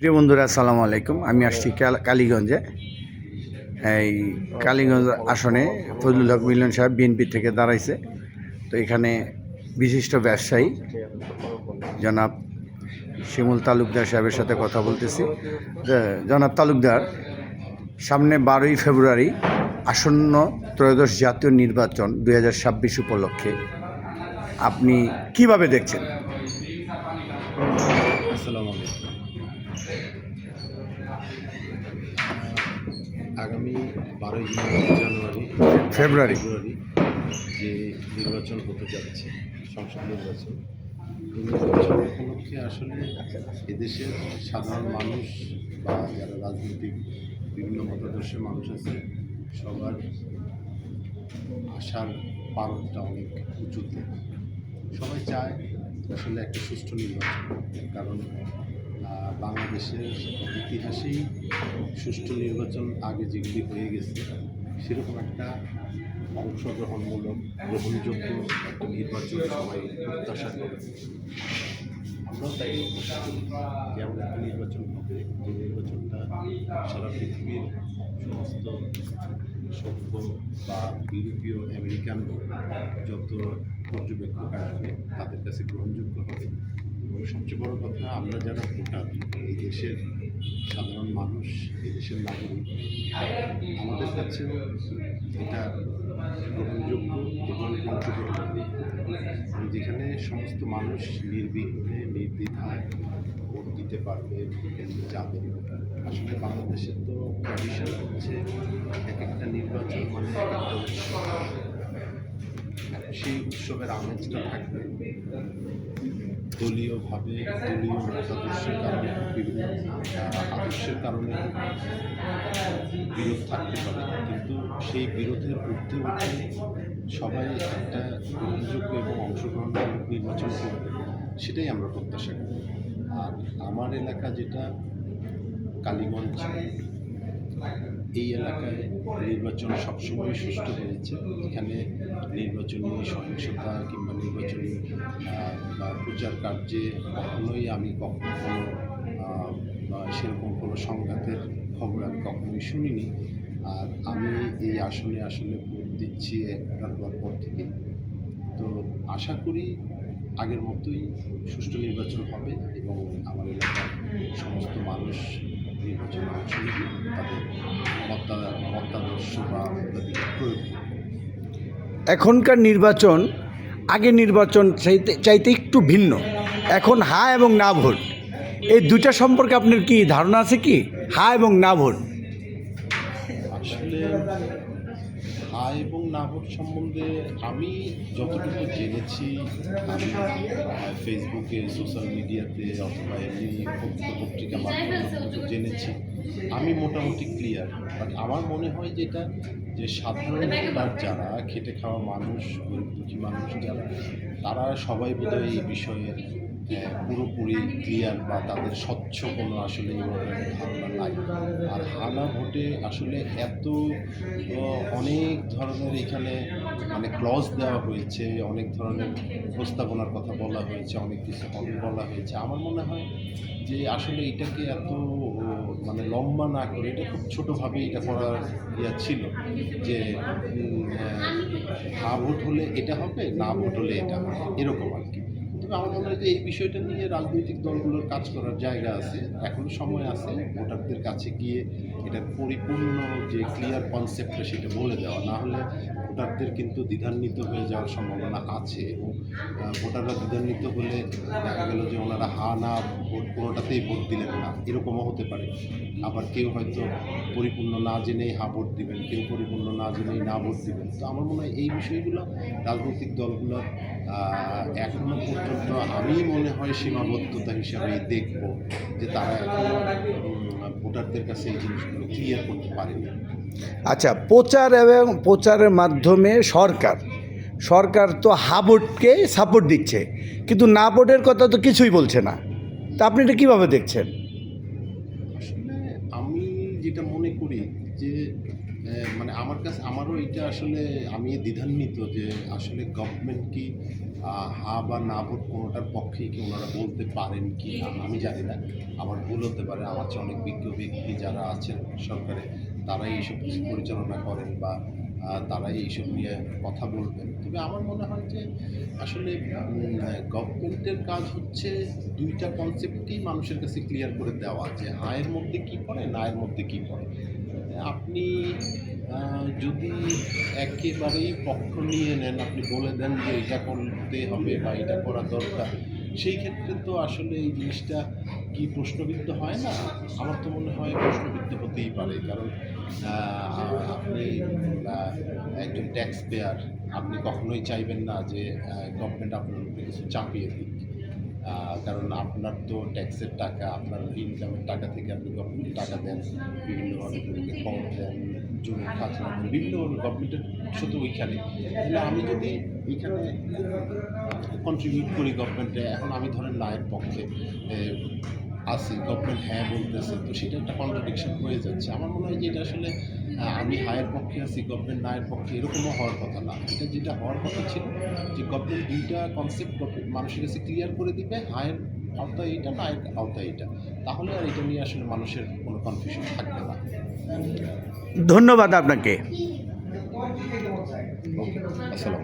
প্রিয় বন্ধুরা, আসসালামু আলাইকুম। আমি আসছি কাল- কালীগঞ্জে। এই কালীগঞ্জ আসনে ফজলুল হক মিলন সাহেব বিএনপি থেকে দাঁড়াইছে। তো এখানে বিশিষ্ট ব্যবসায়ী জনাব শিমুল তালুকদার সাহেবের সাথে কথা বলতেছি। জনাব তালুকদার, সামনে বারোই ফেব্রুয়ারি আসন্ন ত্রয়োদশ জাতীয় নির্বাচন দু হাজার দুই উপলক্ষে আপনি কীভাবে দেখছেন? আসসালামু আলাইকুম। আগামী বারোই জানুয়ারি ফেব্রুয়ারি। ফেব্রুয়ারি যে নির্বাচন হতে যাচ্ছে সংসদ নির্বাচন এই নির্বাচন উপলক্ষে আসলে এদেশের সাধারণ মানুষ বা যারা রাজনৈতিক বিভিন্ন মতাদর্শের মানুষ আছে সবার আশার পারদটা অনেক উঁচুতে। সবাই চায় আসলে একটা সুষ্ঠু নির্বাচন কারণ বাংলাদেশের ইতিহাসেই সুষ্ঠু নির্বাচন আগে যেগুলি হয়ে গেছে, সেরকম একটা অংশগ্রহণমূলক, গ্রহণযোগ্য একটা নির্বাচন সবাই প্রত্যাশা করে। করি যে এমন একটা নির্বাচন হবে যে নির্বাচনটা সারা পৃথিবীর সমস্ত সভ্য বা ইউরোপীয় আমেরিকান যত পর্যবেক্ষক আসবে তাদের কাছে গ্রহণযোগ্য হবে এবং সবচেয়ে বড় কথা আমরা যারা ভোটার এই দেশের সাধারণ মানুষ এই দেশের নাগরিক আমাদের কাছেও এটা গ্রহণযোগ্য এবং অংশগ্রহণ যেখানে সমস্ত মানুষ নির্বিঘ্নে, নির্দ্বিধায় ভোট দিতে পারবে যাবে। আসলে বাংলাদেশের তো ট্র্যাডিশন হচ্ছে এক একটা নির্বাচন মানে উৎসব। সেই উৎসবের আমেজটা থাকবে। দলীয়ভাবে, দলীয় মতাদর্শের কারণে, বিভিন্ন আদর্শের কারণে বিরোধ থাকতে পারে। কিন্তু সেই বিরোধের ঊর্ধ্বে উঠে সবাই একটা গ্রহণযোগ্য এবং অংশগ্রহণমূলক নির্বাচন করবে সেটাই আমরা প্রত্যাশা করি। আর আমার এলাকা যেটা, কালীগঞ্জ, এই এলাকায় নির্বাচন সবসময় সুষ্ঠু হয়েছে। এখানে নির্বাচনী সহিংসতা কিংবা নির্বাচনী বা প্রচার কার্যে কখনোই আমি কখনো কোনো সেরকম কোনো সংঘাতের খবর আমি কখনোই শুনিনি। আর আমি এই আসনে আসলে দিচ্ছি একটার পর পর থেকে। তো আশা করি আগের মতোই সুষ্ঠু নির্বাচন হবে এবং আমার এলাকার সমস্ত মানুষ নির্বাচনে অংশ নেবে তাদের মতাদর্শ বা প্রয়োগ। এখনকার নির্বাচন আগে নির্বাচন চাইতে চাইতে একটু ভিন্ন। এখন হা এবং না ভোট। এই দুটা সম্পর্কে আপনার কি ধারণা আছে কি? হা এবং না ভোট। আসলে হা এবং না ভোট সম্বন্ধে আমি যতটুকু জেনেছি, আমি ফেসবুকে সোশ্যাল মিডিয়াতে অথবা এমনি পত্র পত্রিকা মাধ্যমে জেনেছি, আমি মোটামুটি ক্লিয়ার বাট আমার মনে হয় যেটা যে সাধারণ ভোটার যারা, খেটে খাওয়া মানুষ, গরিব মানুষ যারা, তারা সবাই বোধহয় এই বিষয়ে পুরোপুরি ক্লিয়ার বা তাদের স্বচ্ছ কোনো আসলে ধারণা নাই। আর হানা ভোটে আসলে এত অনেক ধরনের এখানে মানে ক্লজ দেওয়া হয়েছে, অনেক ধরনের প্রস্তাবনার কথা বলা হয়েছে, অনেক কিছু হবে বলা হয়েছে। আমার মনে হয় যে আসলে এটাকে এত মানে লম্বা না করে, এটা খুব ছোটোভাবে এটা করার ইয়া ছিল যে হা ভোট হলে এটা হবে, না ভোট হলে এটা হবে, এরকম আর তবে আমার মনে হয় যে এই বিষয়টা নিয়ে রাজনৈতিক দলগুলোর কাজ করার জায়গা আছে, এখনও সময় আছে। ভোটারদের কাছে গিয়ে এটা পরিপূর্ণ যে ক্লিয়ার কনসেপ্টটা সেটা বলে দেওয়া। না হলে ভোটারদের কিন্তু দ্বিধান্বিত হয়ে যাওয়ার সম্ভাবনা আছে এবং ভোটাররা দ্বিধান্বিত হলে দেখা গেল যে ওনারা হা না ভোট কোনোটাতেই ভোট দিলেন না। এরকমও হতে পারে। আবার কেউ হয়তো পরিপূর্ণ না জেনেই হা ভোট দিবেন, কেউ পরিপূর্ণ না জেনেই না ভোট দিবেন। তো আমার মনে হয় এই বিষয়গুলো রাজনৈতিক দলগুলো এখনও পর্যন্ত আমি মনে হয় সীমাবদ্ধতা হিসাবে দেখব যে তারা ভোটারদের কাছে এই জিনিসগুলো ক্লিয়ার করতে পারেনি। আচ্ছা প্রচার এবং প্রচারের মাধ্যমে সরকার সরকার তো হা ভোটকে সাপোর্ট দিচ্ছে, কিন্তু না ভোটের কথা তো কিছুই বলছে না। তা আপনি এটা কীভাবে দেখছেন? যেটা মনে করি যে মানে আমার কাছে, আমারও এটা আসলে আমি দ্বিধান্বিত যে আসলে গভর্নমেন্ট কি হা বা না ভোট কোনোটার পক্ষে কি ওনারা বলতে পারেন কি আমি জানি না। আমার ভুল হতে পারে, আমার চেয়ে অনেক বিজ্ঞ ব্যক্তি যারা আছেন সরকারে, তারাই এইসব কিছু পরিচালনা করেন বা তারাই এইসব নিয়ে কথা বলবেন। তবে আমার মনে হয় যে আসলে গভর্নমেন্টের কাজ হচ্ছে দুইটা কনসেপ্টকেই মানুষের কাছে ক্লিয়ার করে দেওয়া, যে আয়ের মধ্যে কি পড়ে না আয়ের মধ্যে কি পড়ে। আপনি যদি একেবারেই পক্ষ নিয়ে নেন, আপনি বলে দেন যে এটা করতে হবে বা এটা করা দরকার, সেই ক্ষেত্রে তো আসলে এই জিনিসটা কি প্রশ্নবিদ্ধ হয় না? আমার তো মনে হয় প্রশ্নবিদ্ধ হতেই পারে, কারণ আপনি একজন ট্যাক্স পেয়ার আপনি কখনোই চাইবেন না যে গভর্নমেন্ট আপনার উপরে কিছু চাপিয়ে দিক। কারণ আপনার তো ট্যাক্সের টাকা, আপনার ইনকামের টাকা থেকে আপনি গভর্নমেন্টে টাকা দেন, বিভিন্নভাবে কর দেন, জমি খাজনা বিভিন্নভাবে গভর্নমেন্টের শুধু ওইখানে। তাহলে আমি যদি এইখানে কন্ট্রিবিউট করি গভর্নমেন্টে এখন আমি ধরেন নায়ের পক্ষে আছি গভর্নমেন্ট হ্যাঁ বলতেছে তো সেটা একটা কন্ট্রাডিকশন হয়ে যাচ্ছে। আমার মনে হয় যে এটা আসলে আমি হায়ের পক্ষে আছি গভর্নমেন্ট নায়ের পক্ষে এরকমও হওয়ার কথা না। এটা যেটা হওয়ার কথা ছিল যে গভর্নমেন্ট দুইটা কনসেপ্ট মানুষের কাছে ক্লিয়ার করে দিবে হায়ের আওতায় এইটা নায়ের আওতায় এইটা তাহলে আর এটা নিয়ে আসলে মানুষের কোনো কনফিউশন থাকবে না। ধন্যবাদ আপনাকে। আসসালাম